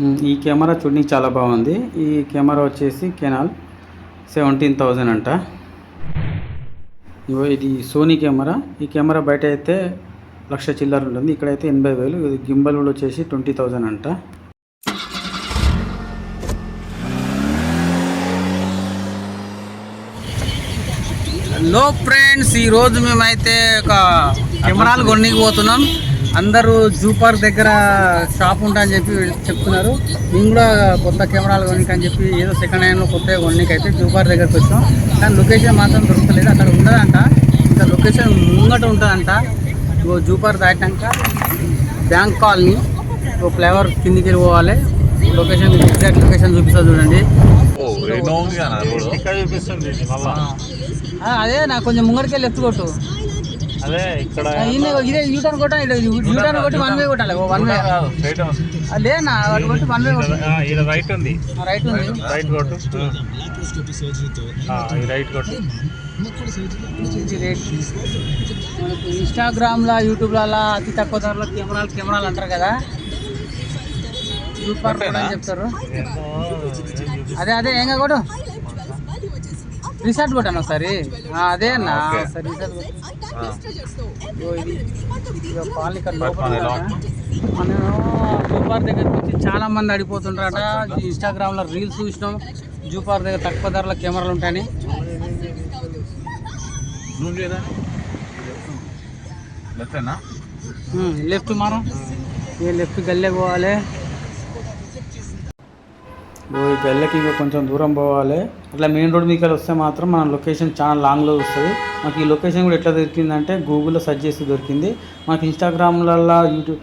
ఈ కెమెరా చూడడానికి చాలా బాగుంది. ఈ కెమెరా వచ్చేసి కెనాల్ సెవెంటీన్ థౌజండ్ అంట. ఇది సోనీ కెమెరా. ఈ కెమెరా బయట అయితే లక్ష చిల్లర ఉంటుంది. ఇక్కడైతే ఎనభై వేలు. ఇది గింబల్ కూడా వచ్చేసి ట్వంటీ థౌజండ్ అంట. హలో ఫ్రెండ్స్ ఈరోజు మేమైతే ఒక కెమెరాలు కొనికి పోతున్నాం. అందరూ జూ పార్క్ దగ్గర షాప్ ఉంటా అని చెప్పి చెప్తున్నారు. మేము కూడా కొత్త కెమెరాలు కొనికి అని చెప్పి ఏదో సెకండ్ హ్యాండ్లో కొత్త కొనికి అయితే జూ పార్క్ దగ్గరికి వచ్చాం. కానీ లొకేషన్ మాత్రం దొరకలేదు. అక్కడ ఉండదంట. ఇంకా లొకేషన్ ముంగట ఉంటుందంట. ఇగో జూ పార్క్ దాటినాక బ్యాంక్ కాలనీ ఓ ఫ్లేవర్ కిందికి వెళ్ళి పోవాలి. లొకేషన్ ఎగ్జాక్ట్ లొకేషన్ చూపిస్తా చూడండి. ఓ అదే నాకు కొంచెం ముంగడికి వెళ్ళి లెఫ్ట్ కొట్టు అదే ఇక్కడ ఇదే యూటర్న్ కొట్ట యూటర్న్ కొట్టి వన్ వే కొట్టాలి వన్ వే లేనా కొట్టి వన్ వే రైట్ ఉంది. రైట్ ఉంది. రైట్ కొట్టు. ఆ, ఈ రైట్ కొట్టు. ఇది రేట్ మనకు ఇన్స్టాగ్రామ్లో యూట్యూబ్లలో అతి తక్కువ ధరలో కెమెరాలు కెమెరాలు అంటారు కదా. సూపర్ అని చెప్తారు. అదే అదే ఏంగా కొడు రిసార్ట్ కొట్టాను ఒకసారి? అదే అన్న. ఒకసారి రిసార్ట్? మనం జూపార్ దగ్గరకు వచ్చి చాలా మంది అడిగిపోతుంటారట ఇన్స్టాగ్రామ్లో రీల్స్ చూసినాం. జూపార్ దగ్గర తక్కువ ధరలో కెమెరాలు ఉంటాయని. లెఫ్ట్ మారం. ఏ లెఫ్ట్ గల్లే పోవాలి. ఈ పెళ్ళకి ఇక కొంచెం దూరం పోవాలి. అట్లా మెయిన్ రోడ్ మీకు వస్తే మాత్రం మన లొకేషన్ చాలా లాంగ్లో వస్తుంది. మాకు ఈ లొకేషన్ కూడా ఎట్లా దొరికిందంటే గూగుల్లో సెర్చ్ చేసి దొరికింది. మాకు ఇన్స్టాగ్రామ్లలో యూట్యూబ్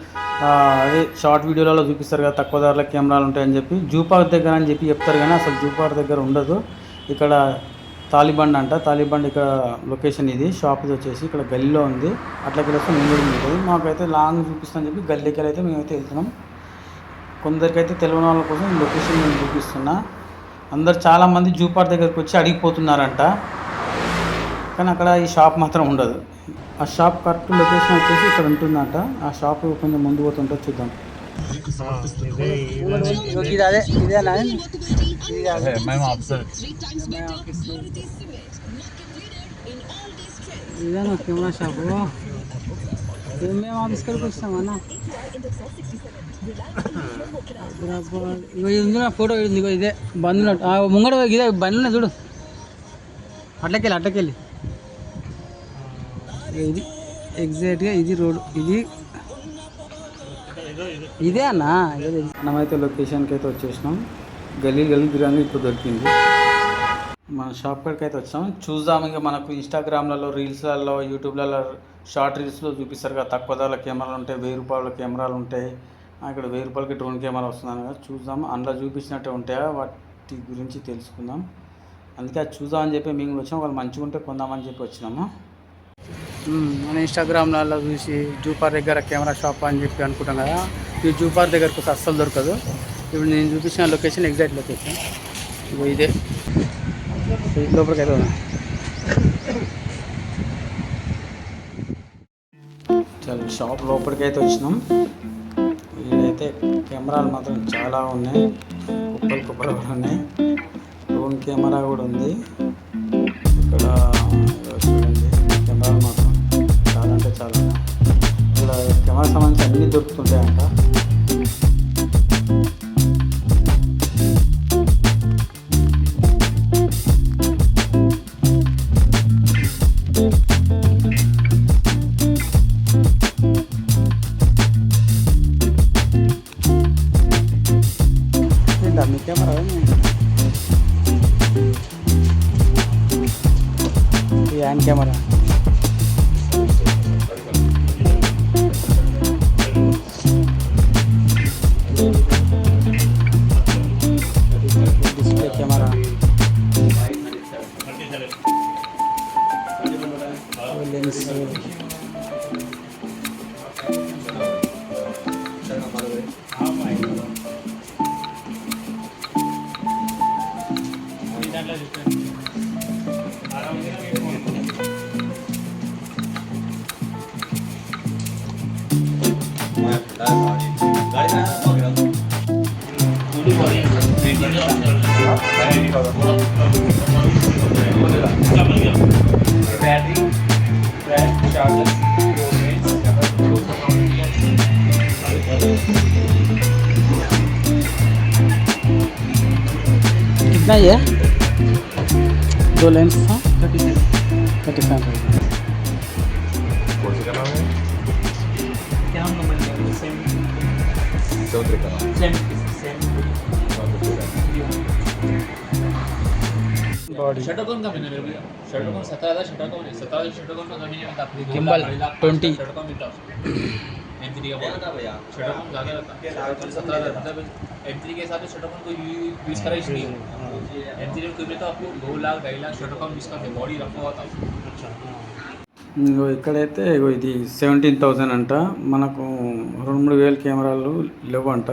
అదే షార్ట్ వీడియోలలో చూపిస్తారు కదా తక్కువ ధరలో కెమెరాలు ఉంటాయని చెప్పి. జూ పార్క్ దగ్గర అని చెప్పి చెప్తారు కానీ అసలు జూ పార్క్ దగ్గర ఉండదు. ఇక్కడ తాలిబండ్ అంట. తాలిబండ్ ఇక్కడ లొకేషన్ ఇది. షాప్ ఇది వచ్చేసి ఇక్కడ గల్లీలో ఉంది. అట్లకి వస్తే మెయిన్ రోడ్ ఉంటుంది మాకైతే లాంగ్ చూపిస్తామని చెప్పి గల్లీకి అయితే మేమైతే వెళ్తున్నాం. కొందరికైతే తెలియని వాళ్ళ కోసం లొకేషన్ నేను చూపిస్తున్నా. అందరు చాలామంది జూ పార్క్ దగ్గరికి వచ్చి అడిగిపోతున్నారంట. కానీ అక్కడ ఈ షాప్ మాత్రం ఉండదు. ఆ షాప్ కరెక్ట్ లొకేషన్ వచ్చేసి ఇక్కడ ఉంటుందంట. ఆ షాప్ కొంచెం ముందు పోతుంటే చూద్దాం. ఇదే ఇదేనా కెమెరా షాపు? మేము ఆఫీస్కి వచ్చినామన్నా ఫోటో ఇదిగో ఇదే బంద్ ముంగడ ఇదే బండి చూడు. అట్లకెళ్ళి అట్లకెళ్ళి. ఇది ఎగ్జాక్ట్గా ఇది రోడ్. ఇది ఇదే అన్న. మనమైతే లొకేషన్కి అయితే వచ్చేసినాం. గల్లీ గల్లీ బిర్యానీ ఇప్పుడు దొరికింది. మన షాప్ కాడికి అయితే వచ్చాం. చూద్దాం ఇంకా మనకు ఇన్స్టాగ్రామ్లలో రీల్స్లలో యూట్యూబ్లలో షార్ట్ రీల్స్లో చూపిస్తారు కదా. తక్కువ ధరల కెమెరాలు ఉంటాయి వెయ్యి రూపాయల కెమెరాలు ఉంటాయి. ఇక్కడ వెయ్యి రూపాయలకి డ్రోన్ కెమెరా వస్తున్నాను కదా చూద్దాం. అందులో చూపించినట్టే ఉంటాయా? వాటి గురించి తెలుసుకుందాం. అందుకే అది చూద్దామని చెప్పి మేము వచ్చాం వాళ్ళు మంచిగా ఉంటే కొందామని చెప్పి వచ్చినాము. మన ఇన్స్టాగ్రామ్లలో చూసి జూపార్ దగ్గర కెమెరా షాప్ అని చెప్పి అనుకుంటాం కదా. ఈ జూపార్ దగ్గరకు అస్సలు దొరకదు. ఇప్పుడు నేను చూపించిన లొకేషన్ ఎగ్జాక్ట్ లొకేషన్. ఇగో ఇదే. లోపలికి అయితే చాలా షాప్ లోపలికి అయితే వచ్చినాం. ఇదైతే కెమెరాలు మాత్రం చాలా ఉన్నాయి. కుప్పలు కుప్పలు కూడా ఉన్నాయి. డ్రోన్ కెమెరా కూడా ఉంది. ఇక్కడ చూడండి కెమెరాలు మాత్రం చాలా అంటే చాలా ఇక్కడ కెమెరా సంబంధించి అన్నీ దొరుకుతుంటాయంట. behind anh Display camera. Lens. దాంట్లో చూస్తాను कितना ये? दो लेंस था थर्टी फाइव थर्टी फाइव नाम है? सेम सेम सेम बॉडी षटकोन का मिळणार आहे षटकोन सतराचा षटकोन आहे सतराचा षटकोन का कमी आहे आपली दोन Gimbal, लाख, अडीच लाख, 20. षटकोन मिळतात एम थ्री का षटकोन ज़्यादा रहता है सत्रह हज़ार मतलब एम थ्री के हिसाब से षटकोन को यूज़ करा इसलिए एम थ्री में तो आपको दो लाख ढाई लाख षटकोन इसका बॉडी रखा हुआ था ఇంకో ఇక్కడైతే ఇగో ఇది సెవెంటీన్ థౌజండ్ అంట మనకు రెండు మూడు వేల కెమెరాలు లేవంట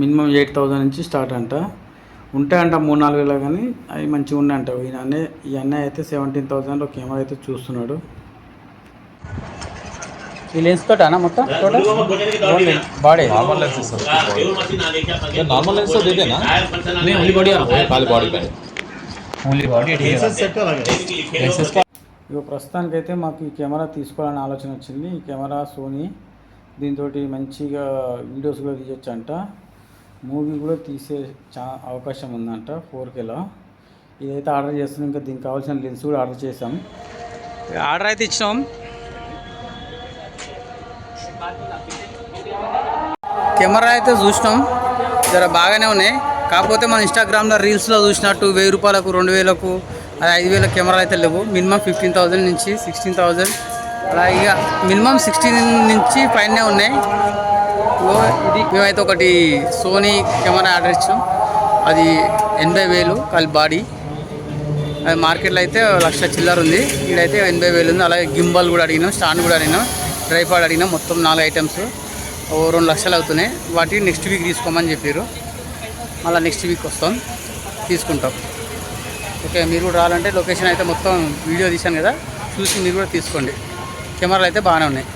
మినిమం ఎయిట్ థౌజండ్ నుంచి స్టార్ట్ అంట ఉంటాయంట మూడు నాలుగు వేల కానీ అవి మంచిగా ఉన్నాయంట. ఈయన అన్నయ్య ఈ అన్నయ్య అయితే సెవెంటీన్ థౌసండ్ కెమెరా అయితే చూస్తున్నాడు. ఈ లెన్స్ తోట? అన్న మొత్తం total body normal lens normal lens only body ప్రస్తుతానికైతే మాకు ఈ కెమెరా తీసుకోవాలని ఆలోచన వచ్చింది. ఈ కెమెరా సోనీ దీంతో మంచిగా వీడియోస్ కూడా తీయొచ్చు అంట మూవీ కూడా తీసే చా అవకాశం ఉందంట ఫోర్ కేలో ఇదైతే ఆర్డర్ చేస్తున్నాం ఇంకా దీనికి కావాల్సిన లెన్స్ కూడా ఆర్డర్ చేసాం ఆర్డర్ అయితే ఇచ్చినాం. కెమెరా అయితే చూసినాం జర బాగానే ఉన్నాయి. కాకపోతే మన ఇన్స్టాగ్రామ్లో రీల్స్లో చూసినట్టు వెయ్యి రూపాయలకు రెండు వేలకు అది ఐదు వేల కెమెరాలు అయితే లేవు. మినిమం ఫిఫ్టీన్ థౌజండ్ నుంచి సిక్స్టీన్ థౌజండ్. అలా ఇక మినిమం సిక్స్టీన్ నుంచి పైనే ఉన్నాయి. ఇగో ఇది మేమైతే ఒకటి సోనీ కెమెరా ఆర్డర్ ఇచ్చాం. అది ఎనభై వేలు కాలి బాడీ. అది మార్కెట్లో అయితే లక్ష చిల్లర ఉంది. ఇక్కడైతే ఎనభై వేలు ఉంది. అలాగే గింబల్ కూడా అడిగినాం స్టాండ్ కూడా అడిగినాం ట్రైపాడ్ అడిగినాం మొత్తం నాలుగు ఐటమ్స్. ఓ రెండు లక్షలు అవుతున్నాయి. వాటి నెక్స్ట్ వీక్ తీసుకోమని చెప్పారు. మళ్ళీ నెక్స్ట్ వీక్ వస్తాం. తీసుకుంటాం. ఓకే మీరు కూడా రావాలంటే లొకేషన్ అయితే మొత్తం వీడియో తీశాను కదా. చూసి మీరు కూడా తీసుకోండి. కెమెరాలు అయితే బాగానే ఉన్నాయి.